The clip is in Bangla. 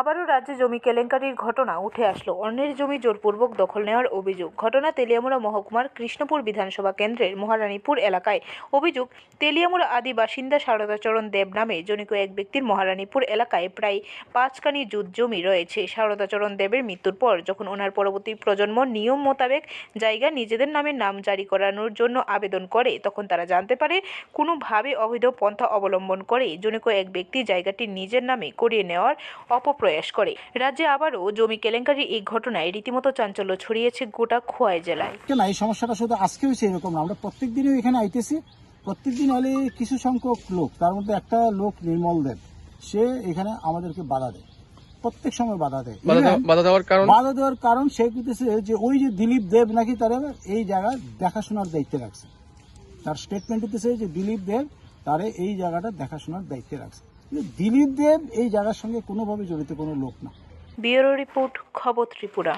আবারও রাজ্যে জমি কেলেঙ্কারির ঘটনা উঠে আসলো। অন্যের জমি জোরপূর্বক দখল নেওয়ার অভিযোগ। ঘটনা তেলিয়ামুড়া মহকুমার কৃষ্ণপুর বিধানসভা কেন্দ্রের মহারানীপুর এলাকায় অভিযোগ, তেলিয়ামুড়া আদি বাসিন্দা শারদাচরণ দেব নামে জনিক এক ব্যক্তির মহারানীপুর এলাকায় প্রায় পাঁচখানি জুত জমি রয়েছে। শারদাচরণ দেবের মৃত্যুর পর যখন ওনার পরবর্তী প্রজন্ম নিয়ম মোতাবেক জায়গা নিজেদের নামে নাম জারি করানোর জন্য আবেদন করে, তখন তারা জানতে পারে, কোনোভাবে অবৈধ পন্থা অবলম্বন করে জনিক এক ব্যক্তি জায়গাটি নিজের নামে করিয়ে নেওয়ার অপপ্রয়াস করে। রাজ্যে আবারও জমি কেলেঙ্কারির এই ঘটনায় রীতিমতো চাঞ্চল্য ছড়িয়েছে গোটা খোয়াই জেলায়। না এই সমস্যাটা শুধু আজকে হয়েছে এরকম না আমরা প্রত্যেক দিনই এখানে আইতেছি। প্রত্যেক দিন হলে কিছু সংখ্যক লোক তার মধ্যে একটা লোক নির্মল দেব সে এখানে আমাদেরকে বাধা দেয়। প্রত্যেক সময় বাধা দেয়। বাধা দেওয়ার কারণ? বাধা দেওয়ার কারণ সে কিন্তু যে ওই যে দিলীপ দেব নাকি তারা এই জায়গা দেখাশোনার দায়িত্বে রাখছে। তার স্টেটমেন্ট দিতেছে যে দিলীপ দেব তারে এই জায়গাটা দেখাশোনার দায়িত্বে রাখছে। দিলীপ দেব এই জায়গার সঙ্গে কোনোভাবে জড়িত কোনো লোক না। ব্যুরো রিপোর্ট খবর ত্রিপুরা।